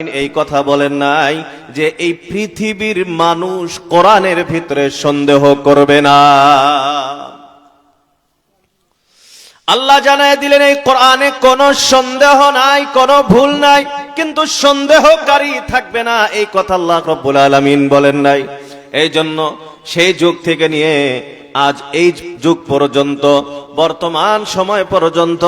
এই কথা বলেন নাই যে এই পৃথিবীর মানুষ কোরআনের ভিতরে সন্দেহ করবে না। আল্লাহ জানায় দিলেন, এই কোরআনে কোনো সন্দেহ নাই, কোনো ভুল নাই, কিন্তু সন্দেহকারী থাকবে না। এই কথা আল্লাহ রব্বুল আলামিন বলেন নাই। এই জন্য সেই যুগ থেকে নিয়ে আজ এই যুগ পর্যন্ত, বর্তমান সময় পর্যন্ত,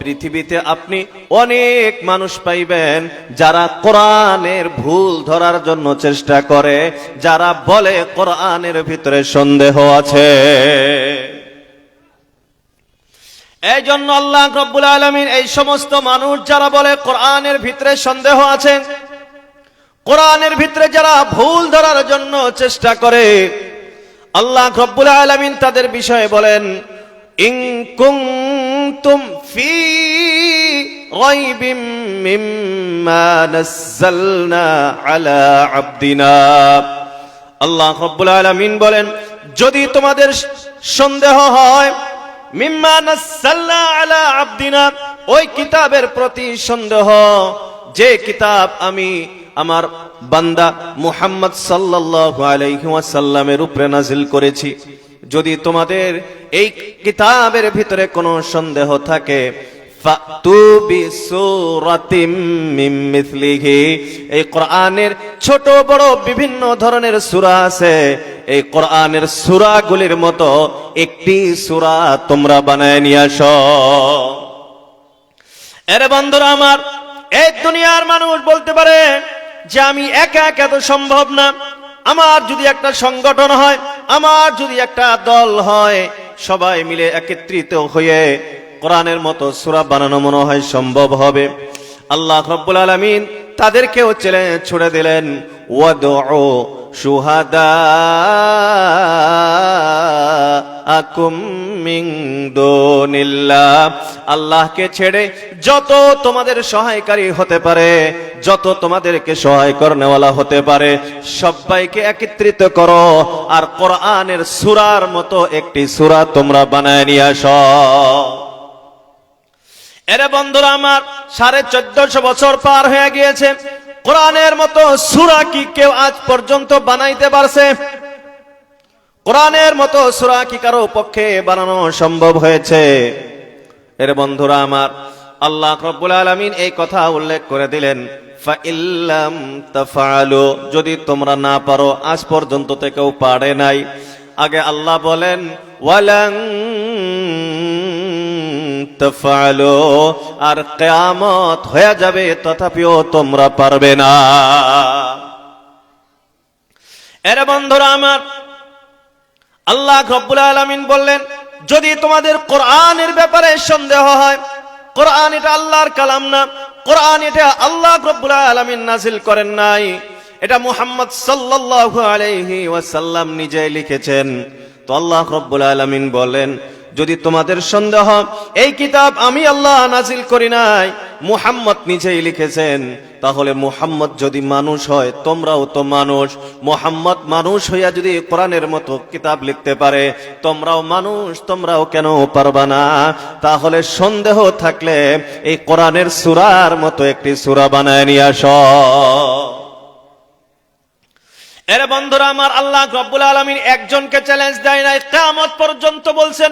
পৃথিবীতে আপনি অনেক মানুষ পাইবেন যারা কোরআনের ভুল ধরার জন্য চেষ্টা করে, যারা বলে কোরআনের ভিতরে সন্দেহ আছে। এই জন্য আল্লাহ রব্বুল আলমিন এই সমস্ত মানুষ যারা বলে কোরআনের ভিতরে সন্দেহ আছে, কোরআনের ভিতরে যারা ভুল ধরার জন্য চেষ্টা করে আল্লাহ রব্বুল আলমিন তাদের বিষয়ে বলেন ইং কুনতুম ফি রাইবিম মিম্মা নাযালনা আলা আবদিনা। আল্লাহ রব্বুল আলামিন বলেন, যদি তোমাদের সন্দেহ হয়, মিম্মা নাযালনা আলা আবদিনা, ওই কিতাবের প্রতি সন্দেহ, যে কিতাব আমি আমার বান্দা মুহাম্মদ সাল্লাল্লাহু আলাইহি ওয়াসাল্লামের উপরে নাজিল করেছি। যদি তোমাদের এই কিতাবের ভিতরে কোনো সন্দেহ থাকে এই কোরআনের ছোট বড় বিভিন্ন ধরনের সূরা আছে। এই কোরআনের সূরাগুলির মতো একটি সূরা তোমরা বানায় নিয়ে আসো। এরে বন্ধুরা আমার, এই দুনিয়ার মানুষ বলতে পারে যে আমি একা একা তো সম্ভব না। আমার যদি একটা সংগঠন হয়, আমার যদি একটা দল হয়, সবাই মিলে একত্রিত হয়ে কোরআনের মতো সূরা বানানো মনে হয় সম্ভব হবে। আল্লাহ রব্বুল আলামিন তাদেরকেও ছেলে ছুড়ে দিলেন, ওয়াদউ শুহাদা আকুম দুনিল্লাহ। আল্লাহকে ছেড়ে যত তোমাদের সহায়কারী হতে পারে, যত তোমাদেরকে সহায় করনেওয়ালা হতে পারে, সবাইকে একত্রিত করো আর কোরআনের সুরার মতো একটি সুরা তোমরা বানায় নিয়ে আসো। এরে বন্ধুরা আমার, সাড়ে চোদ্দশো বছর পার হয়ে গিয়েছে। কোরআনের মতো সুরা কি কেউ আজ পর্যন্ত বানাইতে পারছে? কোরআনের মতো সুরা কি কারও পক্ষে বানানো সম্ভব হয়েছে? এর বন্ধুরা আমার, আল্লাহ রব্বুল আলমিন এই কথা উল্লেখ করে দিলেন যদি তোমরা না পারো, আজ পর্যন্ত কেউ পারে নাই। আগে আল্লাহ বলেন আর কিয়ামত হয়ে যাবে, তথাপিও তোমরা পারবে না। এর বন্ধুরা আমার আল্লাহ রব্বুল আলমিন বললেন, যদি তোমাদের কোরআনের ব্যাপারে সন্দেহ হয়, কোরআন এটা আল্লাহর কালাম না, কোরআন এটা আল্লাহ রব্বুল আলমিন নাজিল করেন নাই। এটা মুহাম্মদ সাল্লাহ আলহি ওয়াসাল্লাম নিজে লিখেছেন। তো আল্লাহ রব্বুল আলমিন বলেন যদি তোমাদের সন্দেহ, এই কিতাব আমি আল্লাহ নাজিল করি নাই, মুহাম্মদ নিজেই লিখেছেন, তাহলে মুহাম্মদ যদি মানুষ হয়, তোমরাও তো মানুষ। মুহাম্মদ মানুষ হইয়া যদি কোরআনের মতো কিতাব লিখতে পারে, তোমরাও মানুষ, তোমরাও কেন পারবা না? তাহলে সন্দেহ থাকলে এই কোরআনের সুরার মতো একটি সুরা বানায় নিয়ে আস। এর বন্ধুরা আমার আল্লাহ রব্বুল আলমিন একজনকে চ্যালেঞ্জ দেয় নাই কামত পর্যন্ত বলছেন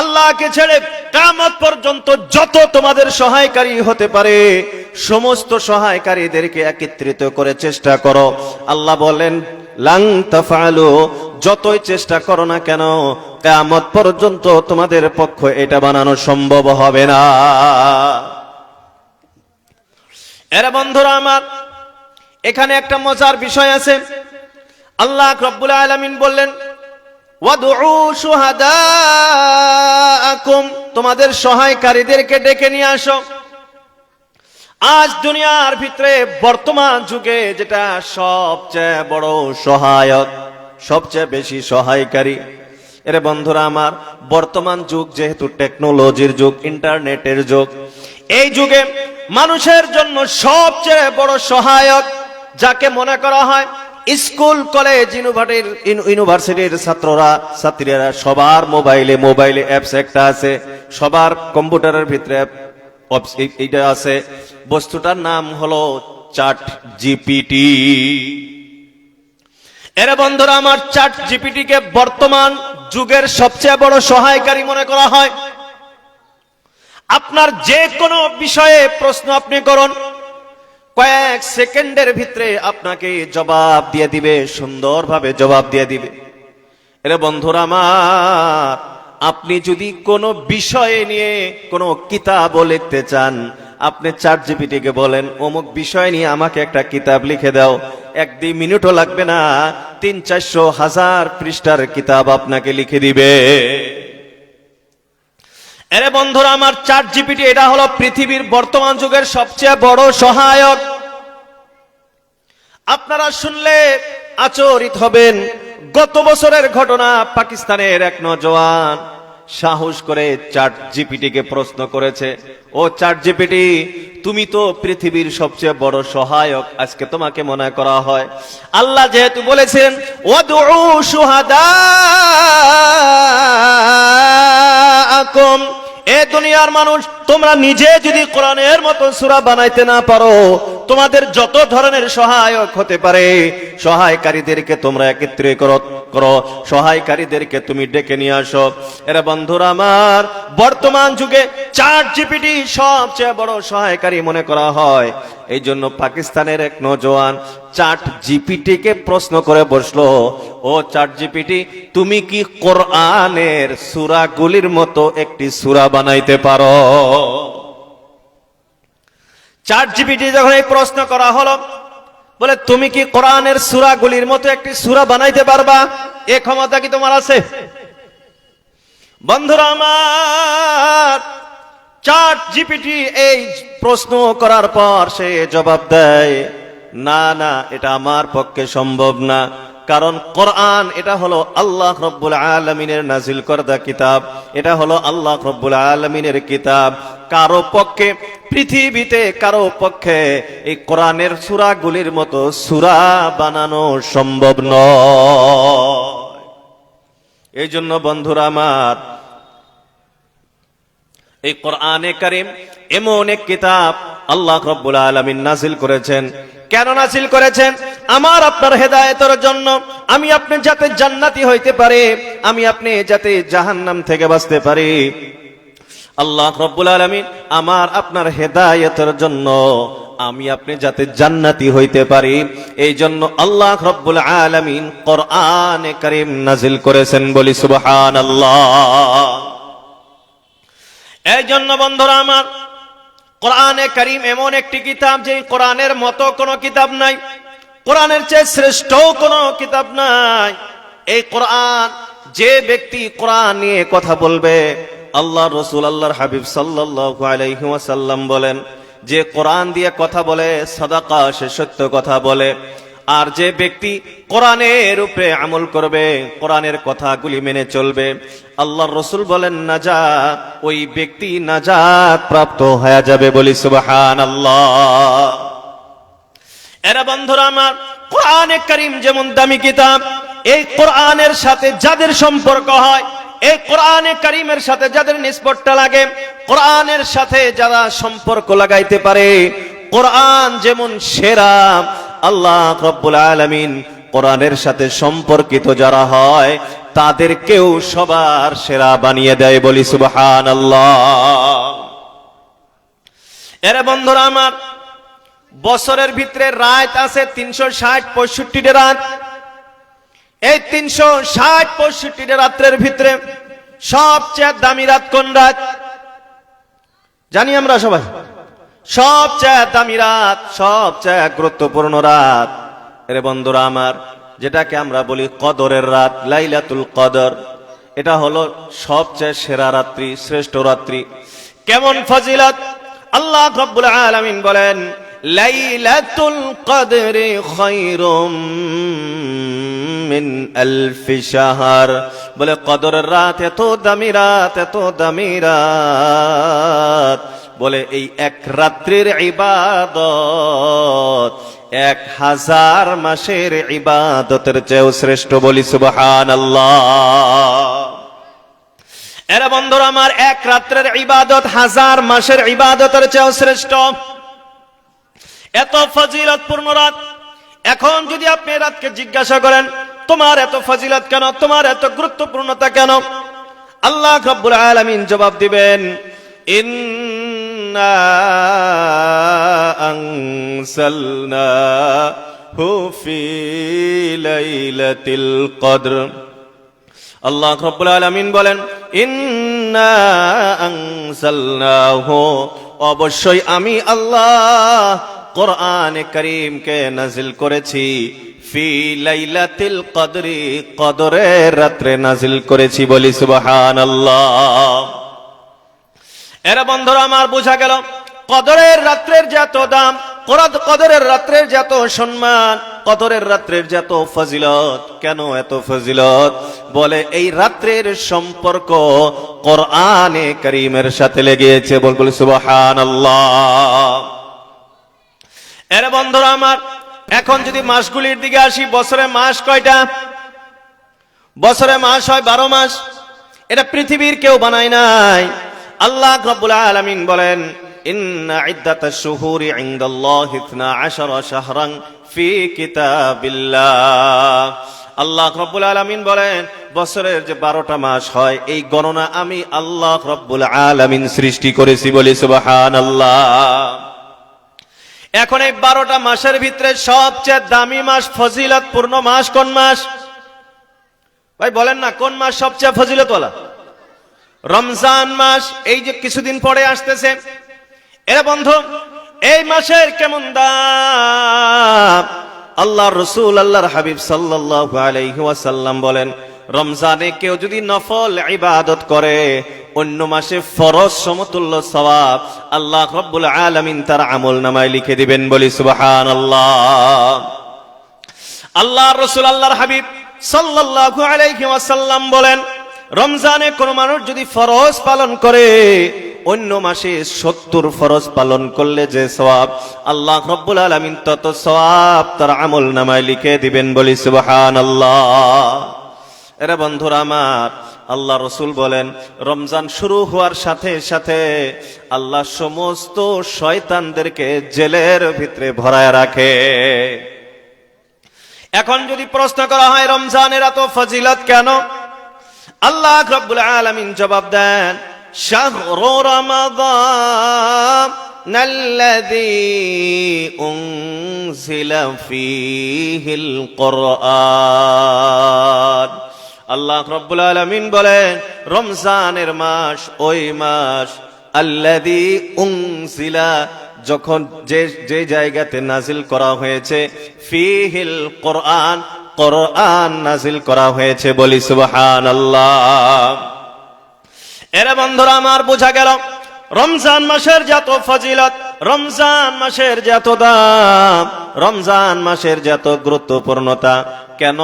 আল্লাহকে ছেড়ে কামত পর্যন্ত যত তোমাদের সহায়কারী হতে পারে, সমস্ত সহায়কারীদেরকে একত্রিত করে চেষ্টা করো। আল্লাহ বলেন, লাং তাফালু যতই চেষ্টা করো না কেন, কেয়ামত পর্যন্ত তোমাদের পক্ষ এটা বানানো সম্ভব হবে না। এরা বন্ধুরা আমার, এখানে একটা মজার বিষয় আছে। আল্লাহ রব্বুল আলামিন বললেন তোমাদের সহায়কারীদেরকে ডেকে নিয়ে আসো। আজ দুনিয়ার ভিতরে বর্তমান যুগে যেটা সবচেয়ে বড় সহায়ক সবচেয়ে বেশি সহায়কারী। এর বন্ধুরা আমার, বর্তমান যুগ যেহেতু টেকনোলজির যুগ ইন্টারনেটের যুগ, এই যুগে মানুষের জন্য সবচেয়ে বড় সহায়ক যাকে মনে করা হয় স্কুল, কলেজ, ইউনিভার্সিটির ইউনিভার্সিটির ছাত্ররা, ছাত্রীরা সবার মোবাইলে মোবাইলে অ্যাপস একটা আছে, সবার কম্পিউটারের ভিতরে এইটা আছে। বস্তুটার নাম হলো চাট জিপিটি এর বন্ধুরা, আমার চাট জিপিটিকে বর্তমান যুগের সবচেয়ে বড় সহায়কারী মনে করা হয়। আপনার যে কোনো বিষয়ে প্রশ্ন আপনি করুন। কয়েক সেকেন্ডের ভিতরে আপনাকে জবাব দিয়ে দিবে, সুন্দরভাবে জবাব দিয়ে দিবে। এরে বন্ধুরা, আমার, আপনি যদি কোনো বিষয়ে নিয়ে কোনো কিতাবও লিখতে চান, আপনি চার জিপিটিকে বলেন, অমুক বিষয় নিয়ে আমাকে একটা কিতাব লিখে দাও, এক দুই মিনিটও লাগবে না তিন চারশো হাজার পৃষ্ঠার কিতাব আপনাকে লিখে দিবে। এরে বন্ধুরা, আমার চার জিপিটি এটা হলো পৃথিবীর বর্তমান যুগের সবচেয়ে বড় সহায়ক। আপনারা শুনলে আচরিত হবেন, গত বছরের ঘটনা পাকিস্তানের এক নজওয়ান। সাহস করে চার জিপিটিকে প্রশ্ন করেছে, ও চার জিপিটি, তুমি তো পৃথিবীর সবচেয়ে বড় সহায়ক, আজকে তোমাকে মনে করা হয়। আল্লাহ যেহেতু বলেছেন সুহাদা শুহাদাআকুম, এ দুনিয়ার মানুষ তোমরা নিজে যদি কোরআনের মতো সুরা বানাইতে না পারো, তোমাদের যত ধরনের সহায়ক হতে পারে, সহায়কারীদেরকে তোমরা একত্রে করো করো। সহায়কারীদেরকে তুমি ডেকে নিয়ে আসো। এরা বন্ধুরা আমার, বর্তমান যুগে চার জিপিটি সবচেয়ে বড় সহায়কারী মনে করা হয়। এই জন্য পাকিস্তানের এক নজওয়ান চাট জিপিটিকে প্রশ্ন করে বসল, ও চাট জিপিটি তুমি কি কোরআনের সুরাগুলির মতো একটি সুরা বানাইতে পারো? চার জিপিটি যখন এই প্রশ্ন করা হলো, বলে, তুমি কি কোরআনের সুরাগুলির মতো একটি সুরা বানাইতে পারবা? এ ক্ষমতা কি তোমার আছে? বন্ধুরা আমার, চার জিপিটি এই প্রশ্ন করার পর সে জবাব দেয়, না না, এটা আমার পক্ষে সম্ভব না। কারণ কোরআন, এটা হলো আল্লাহ রব্বুল আলমিনের নাজিল করদা কিতাব। এটা হলো আল্লাহ রব্বুল আলমিনের কিতাব। কারও পক্ষে, পৃথিবীতে কারও পক্ষে এই কোরআনের সুরাগুলির মতো সুরা বানানো সম্ভব নয়। এই জন্য বন্ধুরা আমার, এই কোরআনে কারিম এমন এক কিতাব আল্লাহ রব্বুল আলমিন নাজিল করেছেন। কেন নাসিল করেছেন? আমার আপনার হেদায়েতের জন্য আমি আপনি যাতে জান্নাতি হইতে পারে, আমি আপনি যাতে জাহান্নাম থেকে বাঁচতে পারি। আল্লাহ রব্বুল আলমিন আমার আপনার হেদায়েতের জন্য আমি আপনি যাতে জান্নাতি হইতে পারি, এই জন্য আল্লাহ রব্বুল আলমিন কোরআনে কারিম নাজিল করেছেন বলি সুবহান আল্লাহ এই জন্য বন্ধুরা আমার কোরআনে করিম এমন একটি কিতাব যে কোরআনের মতো কোনো কিতাব নাই। কোরআনের চেয়ে শ্রেষ্ঠ কোনো কিতাব নাই। এই কোরআন, যে ব্যক্তি কোরআন নিয়ে কথা বলবে আল্লাহ রসুল, আল্লাহর হাবিব সাল্লাহ বলেন, যে কোরআন দিয়ে কথা বলে, সদাকা সে সত্য কথা বলে। আর যে ব্যক্তি কোরআনের উপরে আমল করবে, কোরআনের কথাগুলি মেনে চলবে আল্লাহ রসুল বলেন না যা ওই ব্যক্তি নাজাত প্রাপ্ত হয়ে যাবে বলি সুবহান আল্লাহ এরা বন্ধুরা আমার, কোরআনে করিম যেমন দামি কিতাব, এই কোরআনের সাথে যাদের সম্পর্ক হয়, এই কোরআনে করিমের সাথে যাদের নিষ্পটটা লাগে, কোরআনের সাথে যারা সম্পর্ক লাগাইতে পারে, কোরআন যেমন সেরা আল্লাহ রব্বুল আলামিন কোরআনের সাথে সম্পর্কিত যারা হয়, তাদেরকেও সবার সেরা বানিয়ে দেয় বলি সুবহান আল্লাহ এরা বন্ধুরা আমার, বছরের ভিতরে রাত আছে তিনশো ষাট পঁয়ষট্টিটা রাত। এই তিনশো ষাট পঁয়ষট্টিটা রাত্রের ভিতরে সবচেয়ে দামি রাত কোন রাত? জানি আমরা সবাই। সবচেয়ে দামি রাত, সবচেয়ে গুরুত্বপূর্ণ রাত। এরে বন্ধুরা আমার, যেটাকে আমরা বলি কদরের রাত, লাইলাতুল কদর। এটা হলো সবচেয়ে সেরা রাত্রি, শ্রেষ্ঠ রাত্রি। কেমন ফজিলত? আল্লাহ রব্বুল আলামিন বলেন, লাইলাতুল কদরে খায়রুম মিন আলফি শাহর। বলে, কদরের রাত এত দামি রাত, এত দামি রাত। বলে, এই এক রাত্রির ইবাদত, এক হাজার মাসের ইবাদতের চেয়েও শ্রেষ্ঠ বলি সুবহান এরা বন্ধুরা, আমার এক রাত্রের ইবাদত, হাজার মাসের ইবাদতের চেয়েও শ্রেষ্ঠ। এত ফজিলতপূর্ণ রাত। এখন যদি আপনি রাতকে জিজ্ঞাসা করেন, তোমার এত ফজিলত কেন? তোমার এত গুরুত্বপূর্ণতা কেন? আল্লাহ রব্বুল আলামিন জবাব দিবেন, ইন্না আলামিন বলেন অবশ্যই আমি আল্লাহ কোরআনে করিমকে নাজিল করেছি। ফি লাইলাতিল কদরি, কদরের রাত্রে নাজিল করেছি বলি সুবহানাল্লাহ। এরা বন্ধুরা, আমার বোঝা গেল, কদরের রাত্রের যত দাম কদরের রাত্রের যত সম্মান, কদরের রাত্রের যত ফজিলত, কেন এত ফজিলত? বলে, এই রাত্রের সম্পর্ক কোরআনে করিমের সাথে লেগেছে। বল, বলি সুবহান এরে বন্ধুরা, আমার, এখন যদি মাসগুলির দিকে আসি, বছরে মাস কয়টা? বছরে মাস হয় বারো মাস। এটা পৃথিবীর কেউ বানায় নাই। আল্লাহ রাব্বুল আলামিন বলেন, ইন্না ইদ্দাতাশ শুহুরি ইনদাল্লাহি 12 শাহরান ফি কিতাবিল্লাহ। আল্লাহ রাব্বুল আলামিন বলেন, বছরের যে 12টা মাস হয়, এই গণনা আমি আল্লাহ রাব্বুল আলামিন সৃষ্টি করেছি বলি সুবহানাল্লাহ। এখন এই বারোটা মাসের ভিতরে সবচেয়ে দামি মাস ফজিলতপূর্ণ মাস কোন মাস? ভাই বলেন না, কোন মাস সবচেয়ে ফজিলতওয়ালা? রমজান মাস, এই যে কিছুদিন পরে আসতেছে। এরা বন্ধু, এই মাসের কেমন দাম? আল্লাহ রসুল, আল্লাহর হাবিব ওয়াসাল্লাম বলেন, রমজানে কেউ যদি নফল ইবাদত করে, অন্য মাসে ফরজ সমতুল্য সওয়াব আল্লাহ রব্বুল আলামিন তার আমল নামায় লিখে দিবেন বলি সুবহানাল্লাহ। আল্লাহ আল্লাহ রসুল, আল্লাহর হাবিব সাল্লাল্লাহু আলাইহি ওয়াসাল্লাম বলেন রমজানে কোন মানুষ যদি ফরজ পালন করে, অন্য মাসে সত্তর ফরজ পালন করলে যে সওয়াব, আল্লাহ রব্বুল আলামিন তত সওয়াব তার আমল নামায় লিখে দিবেন বলি সুবাহান আল্লাহ এরা বন্ধুরা আমার, আল্লাহ রসুল বলেন, রমজান শুরু হওয়ার সাথে সাথে আল্লাহ সমস্ত শয়তানদেরকে জেলের ভিতরে ভরায় রাখে। এখন যদি প্রশ্ন করা হয়, রমজানের এত ফজিলত কেন? আল্লাহ রব্বুল আলামিন জবাব দেন শাহরু রমাদান الذي أنزل فيه القرآن আল্লাহ রব্বুল আলামিন বলেন রমজানের মাস ওই মাস আল্লাদি উংসিলা যখন যে যে জায়গাতে নাজিল করা হয়েছে ফিহিল কোরআন কোরআন নাজিল করা হয়েছে, বলি সুবহান আল্লাহ এরা বন্ধুরা, আমার বোঝা গেল, রমজান মাসের যত ফজিলত, রমজান মাসের যত দাম, রমজান মাসের যত গুরুত্বপূর্ণতা, কেন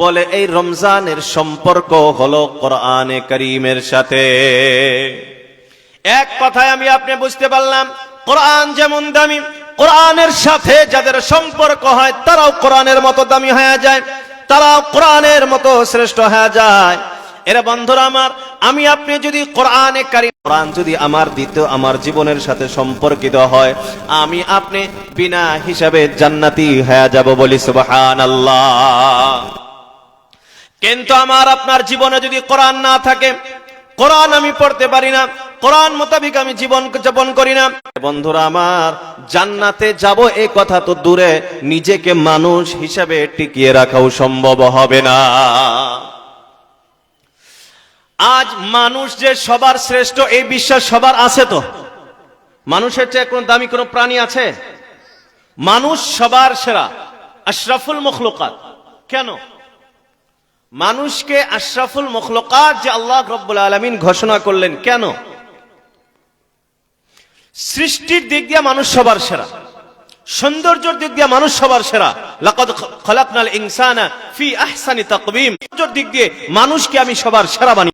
বলে এই রমজানের সম্পর্ক হলো কোরআনে করিমের সাথে। এক কথায় আমি আপনি বুঝতে পারলাম, কোরআন যেমন দামি কোরআনের সাথে যাদের সম্পর্ক হয়, তারাও কোরআনের মতো দামি হয়ে যায়, তারাও কোরআনের মতো শ্রেষ্ঠ হয়ে যায়। এরা বন্ধুরা আমার, আমি আপনি যদি কোরআনে কারি কোরআন যদি আমার দ্বিতীয় আমার জীবনের সাথে সম্পর্কিত হয়, আমি আপনি বিনা হিসাবে জান্নাতি হয়ে যাব বলি সুবহান আল্লাহ কিন্তু আমার আপনার জীবনে যদি কোরআন না থাকে কোরআন আমি পড়তে পারি না, কোরআন মোতাবিক আমি জীবন যাপন করি না। বন্ধুরা আমার, জান্নাতে যাব এই কথা তো দূরে, নিজেকে মানুষ হিসাবে টিকিয়ে রাখাও সম্ভব হবে না। আজ মানুষ যে সবার শ্রেষ্ঠ এই বিশ্বাস সবার আছে তো? মানুষের চেয়ে কোনো দামি কোনো প্রাণী আছে? মানুষ সবার সেরা, আশরাফুল মখলুকাত। কেন? মানুষকে আশরাফুল মখলকাত যে আল্লাহ রব্বুল আলমিন ঘোষণা করলেন, কেন? সৃষ্টির দিক দিয়ে মানুষ সবার সেরা, সৌন্দর্যের দিক দিয়ে মানুষ সবার সেরা। লাকাদ খলাকনাল ইনসানা ফি আহসানি তাকবীম। সৌন্দর্যের দিক দিয়ে মানুষকে আমি সবার সেরা বানি